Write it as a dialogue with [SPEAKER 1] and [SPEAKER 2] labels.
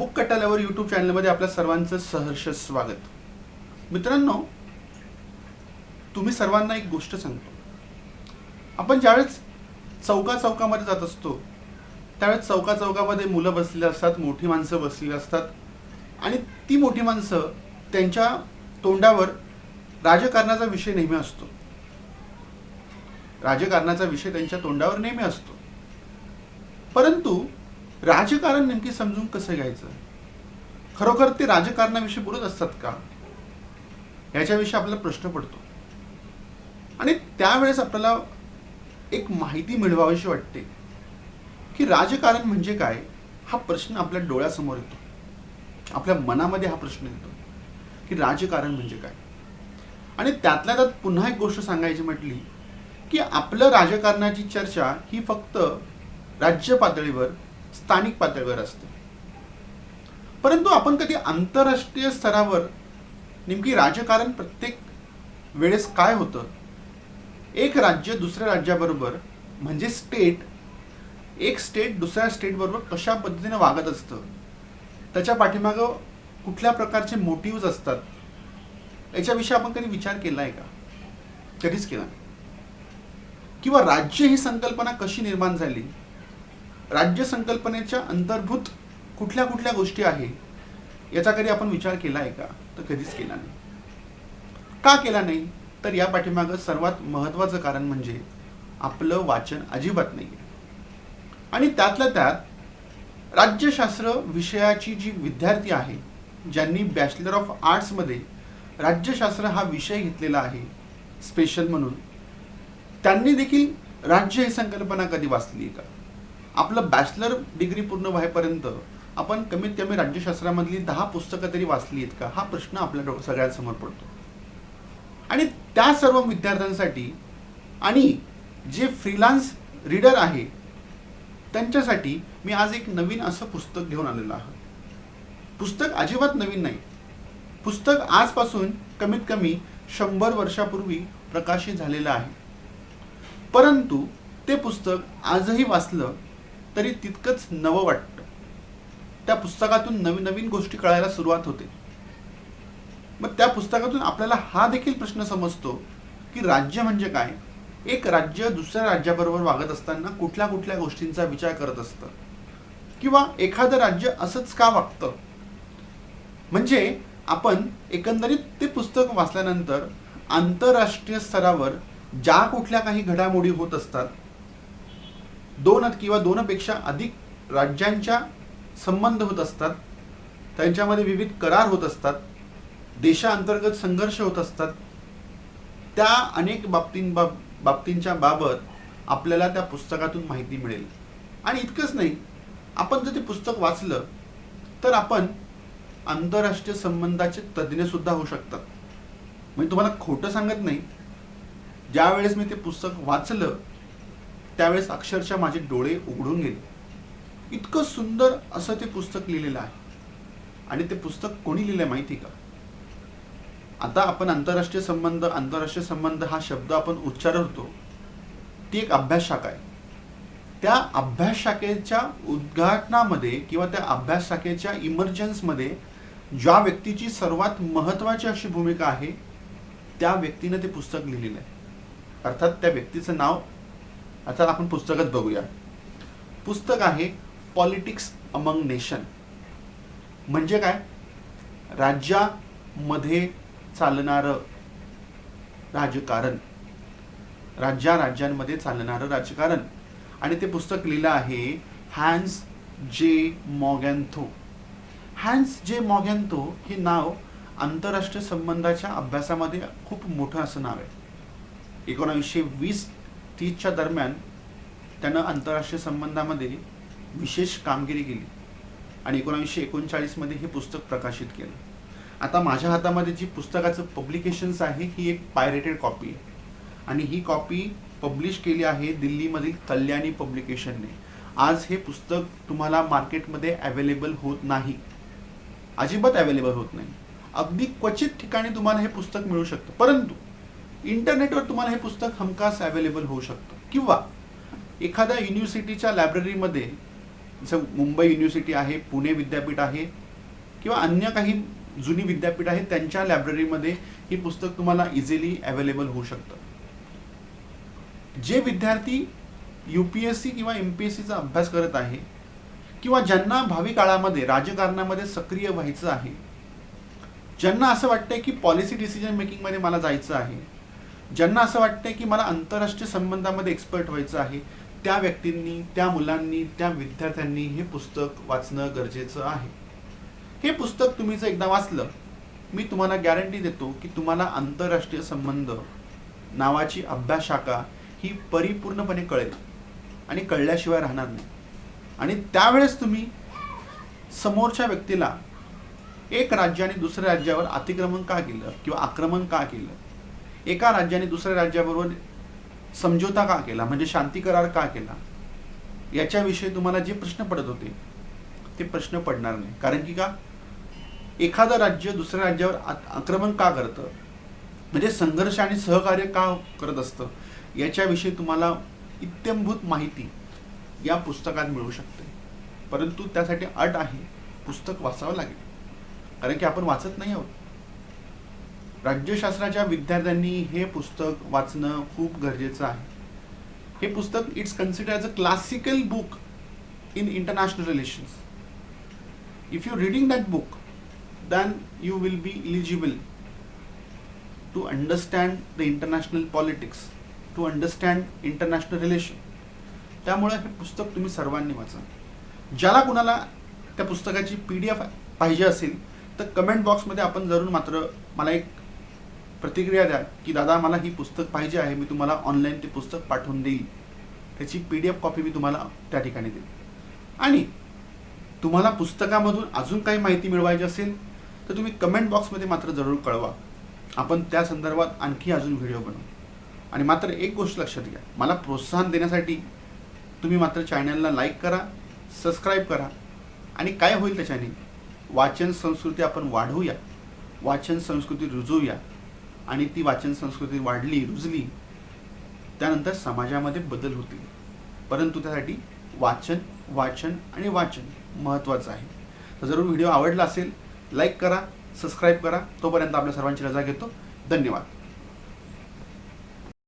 [SPEAKER 1] Book कटाल्यावर YouTube चॅनलमध्ये आपल्या सर्वांचं सहर्ष स्वागत. मित्रांनो तुम्ही सर्वांना एक गोष्ट सांगतो. आपण ज्यावेळेस चौका चौकामध्ये जात असतो त्यावेळेस चौका चौकामध्ये मुलं बसलेली असतात मोठी माणसं बसलेली असतात आणि ती मोठी माणसं त्यांच्या तोंडावर राजकारणाचा विषय नेहमी असतो. राजकारणाचा विषय त्यांच्या तोंडावर नेहमी असतो. परंतु राजकारण नेमकी समजून कसं घ्यायचं? खरोखर ते राजकारणाविषयी बोलत असतात का? याच्याविषयी आपल्याला प्रश्न पडतो. आणि त्यावेळेस आपल्याला एक माहिती मिळवावीशी वाटते की राजकारण म्हणजे काय हा प्रश्न आपल्या डोळ्यासमोर येतो. आपल्या मनामध्ये हा प्रश्न येतो की राजकारण म्हणजे काय? आणि त्यातल्या त्यात पुन्हा एक गोष्ट सांगायची म्हटली की आपलं राजकारणाची चर्चा ही फक्त राज्य पातळीवर स्थानिक पातळीवर असते. परंतु आपण कधी आंतरराष्ट्रीय स्तरावर नेमकी राजकारण प्रत्येक वेळेस काय होतं? एक राज्य दुसऱ्या राज्याबरोबर म्हणजे स्टेट एक स्टेट दुसऱ्या स्टेटबरोबर कशा पद्धतीने वागत असतं? त्याच्या पाठीमागं कुठल्या प्रकारचे मोटिव्ज असतात? याच्याविषयी आपण कधी विचार केला आहे का? कधीच केला नाही. किंवा राज्य ही संकल्पना कशी निर्माण झाली? राज्य संकल्पनेच्या अंतर्भूत कुठल्या कुठल्या गोष्टी आहे याचा कधी आपण विचार केला आहे का? तर कधीच केला नाही. का केला नाही? तर या पाठीमागं सर्वात महत्त्वाचं कारण म्हणजे आपलं वाचन अजिबात नाही आणि त्यातल्या त्यात राज्यशास्त्र विषयाची जी विद्यार्थी आहे ज्यांनी बॅचलर ऑफ आर्ट्समध्ये राज्यशास्त्र हा विषय घेतलेला आहे स्पेशल म्हणून त्यांनी देखील राज्य ही संकल्पना कधी वाचली आहे का? आपलं बॅचलर डिग्री पूर्ण व्हायपर्यंत आपण कमीत कमी राज्यशास्त्रामधली दहा पुस्तकं तरी वाचली आहेत का? हा प्रश्न आपल्या सगळ्यांसमोर पडतो. आणि त्या सर्व विद्यार्थ्यांसाठी आणि जे फ्रीलान्स रीडर आहे त्यांच्यासाठी मी आज एक नवीन असं पुस्तक घेऊन आलेलो आहे. पुस्तक अजिबात नवीन नाही. पुस्तक आजपासून कमीत कमी शंभर वर्षापूर्वी प्रकाशित झालेलं आहे. परंतु ते पुस्तक आजही वाचलं तरी तितकंच नवं वाटतं. त्या पुस्तकातून नवीन नवीन गोष्टी कळायला सुरुवात होते. मग त्या पुस्तकातून आपल्याला हा देखील प्रश्न समजतो की राज्य म्हणजे काय? एक राज्य दुसऱ्या राज्याबरोबर वागत असताना कुठल्या कुठल्या गोष्टींचा विचार करत असतं? किंवा एखादं राज्य असंच का वागतं? म्हणजे आपण एकंदरीत ते पुस्तक वाचल्यानंतर आंतरराष्ट्रीय स्तरावर ज्या कुठल्या काही घडामोडी होत असतात दोन किंवा दोनपेक्षा अधिक राज्यांच्या संबंध होत असतात. त्यांच्यामध्ये विविध करार होत असतात. देशांतर्गत संघर्ष होत असतात. त्या अनेक बाबतीं बाबतींच्या बाबत आपल्याला त्या पुस्तकातून माहिती मिळेल. आणि इतकंच नाही आपण जर ते पुस्तक वाचलं तर आपण आंतरराष्ट्रीय संबंधाचे तज्ज्ञसुद्धा होऊ शकतात. म्हणजे तुम्हाला खोटं सांगत नाही. ज्यावेळेस मी ते पुस्तक वाचलं त्यावेळेस अक्षरशः माझे डोळे उघडून गेले. इतकं सुंदर असं ते पुस्तक लिहिलेलं आहे. आणि ते पुस्तक कोणी लिहिलं आहे माहिती का? आता आपण आंतरराष्ट्रीय संबंध आंतरराष्ट्रीय संबंध हा शब्द आपण उच्चारतो. ती एक अभ्यास शाखा आहे. त्या अभ्यास शाखेच्या उद्घाटनामध्ये किंवा त्या अभ्यास शाखेच्या इमर्जन्समध्ये ज्या व्यक्तीची सर्वात महत्त्वाची अशी भूमिका आहे त्या व्यक्तीनं ते पुस्तक लिहिलेलं आहे. अर्थात त्या व्यक्तीचं नाव आता आपण पुस्तकच बघूया. पुस्तक आहे पॉलिटिक्स अमंग नेशन. म्हणजे काय? राज्यामध्ये चालणारं राजकारण. राज्या राज्यांमध्ये चालणारं राजकारण. आणि ते पुस्तक लिहिलं आहे हॅन्स जे मॉगॅन्थो. हॅन्स जे मॉगॅन्थो हे नाव आंतरराष्ट्रीय संबंधाच्या अभ्यासामध्ये खूप मोठं असं नाव आहे. एकोणावीसशे वीस तीसच्या दरम्यान त्यानं आंतरराष्ट्रीय संबंधामध्ये विशेष कामगिरी केली आणि एकोणावीसशे एकोणचाळीसमध्ये हे पुस्तक प्रकाशित केलं. आता माझ्या हातामध्ये जी पुस्तकाचं पब्लिकेशन्स आहे ही एक पायरेटेड कॉपी आहे. आणि ही कॉपी पब्लिश केली आहे दिल्लीमधील कल्याणी पब्लिकेशनने आज हे पुस्तक तुम्हाला मार्केटमध्ये अवेलेबल होत नाही. अजिबात अवेलेबल होत नाही. अगदी क्वचित ठिकाणी तुम्हाला हे पुस्तक मिळू शकतं. परंतु इंटरनेटवर तुम्हाला हे पुस्तक हमखास अवेलेबल होऊ शकतं. किंवा एखाद्या युनिव्हर्सिटीच्या लायब्ररीमध्ये जसं मुंबई युनिव्हर्सिटी आहे पुणे विद्यापीठ आहे किंवा अन्य काही जुनी विद्यापीठ आहे त्यांच्या लायब्ररीमध्ये ही पुस्तक तुम्हाला इझिली अवेलेबल होऊ शकतं. जे विद्यार्थी यू पी एस सी किंवा एम पी एस सीचा अभ्यास करत आहे किंवा ज्यांना भावी काळामध्ये राजकारणामध्ये सक्रिय व्हायचं आहे ज्यांना असं वाटतंय की पॉलिसी डिसिजन मेकिंगमध्ये मला जायचं आहे ज्यांना असं वाटतंय की मला आंतरराष्ट्रीय संबंधामध्ये एक्सपर्ट व्हायचं आहे त्या व्यक्तींनी त्या मुलांनी त्या विद्यार्थ्यांनी हे पुस्तक वाचणं गरजेचं आहे. हे पुस्तक तुम्ही जर एकदा वाचलं मी तुम्हाला गॅरंटी देतो की तुम्हाला आंतरराष्ट्रीय संबंध नावाची अभ्यास शाखा ही परिपूर्णपणे कळेल आणि कळल्याशिवाय राहणार नाही. आणि त्यावेळेस तुम्ही समोरच्या व्यक्तीला एक राज्याने दुसऱ्या राज्यावर अतिक्रमण का केलं किंवा आक्रमण का केलं एका राज्याने दुसऱ्या राज्याबरोबर समझोता का केला? म्हणजे शांती करार का केला? याच्याविषयी तुम्हाला जे प्रश्न पडत होते ते प्रश्न पडणार नाही. कारण की का? एखादं राज्य दुसऱ्या राज्यावर आक्रमण का करतं? म्हणजे संघर्ष आणि सहकार्य का करत असतं? याच्याविषयी तुम्हाला इत्यंभूत माहिती या पुस्तकात मिळू शकते. परंतु त्यासाठी अट आहे पुस्तक वाचावं लागेल. कारण की आपण वाचत नाही आहोत. राज्यशास्त्राच्या विद्यार्थ्यांनी हे पुस्तक वाचणं खूप गरजेचं आहे. हे पुस्तक it's consider as a classical book in international relations if you reading that book then you will be eligible to understand the international politics to understand international relation त्यामुळे हे पुस्तक तुम्ही सर्वांनी वाचा. ज्याला कुणाला त्या पुस्तकाची पी डी एफ पाहिजे असेल तर कमेंट बॉक्समध्ये आपण जरूर मात्र मला एक प्रतिक्रिया द्या की दादा मला ही पुस्तक पाहिजे आहे मी तुम्हाला ऑनलाईन ते पुस्तक पाठवून देईल त्याची पी डी एफ कॉपी मी तुम्हाला त्या ठिकाणी देईल आणि तुम्हाला पुस्तकामधून अजून काही माहिती मिळवायची असेल तर तुम्ही कमेंट बॉक्समध्ये मात्र जरूर कळवा. आपण त्या संदर्भात आणखी अजून व्हिडिओ बनवू. आणि मात्र एक गोष्ट लक्षात घ्या मला प्रोत्साहन देण्यासाठी तुम्ही मात्र चॅनलला लाईक करा सबस्क्राईब करा. आणि काय होईल त्याच्याने? वाचन संस्कृती आपण वाढवूया. वाचन संस्कृती रुजवूया. आणि ती वाचन संस्कृती वाढली रुजली त्यानंतर समाजामध्ये बदल होतील परंतु त्यासाठी वाचन वाचन आणि वाचन महत्त्वाचं आहे. तर जरूर व्हिडिओ आवडला असेल लाईक करा सबस्क्राईब करा. तोपर्यंत आपल्या सर्वांची रजा घेतो. धन्यवाद.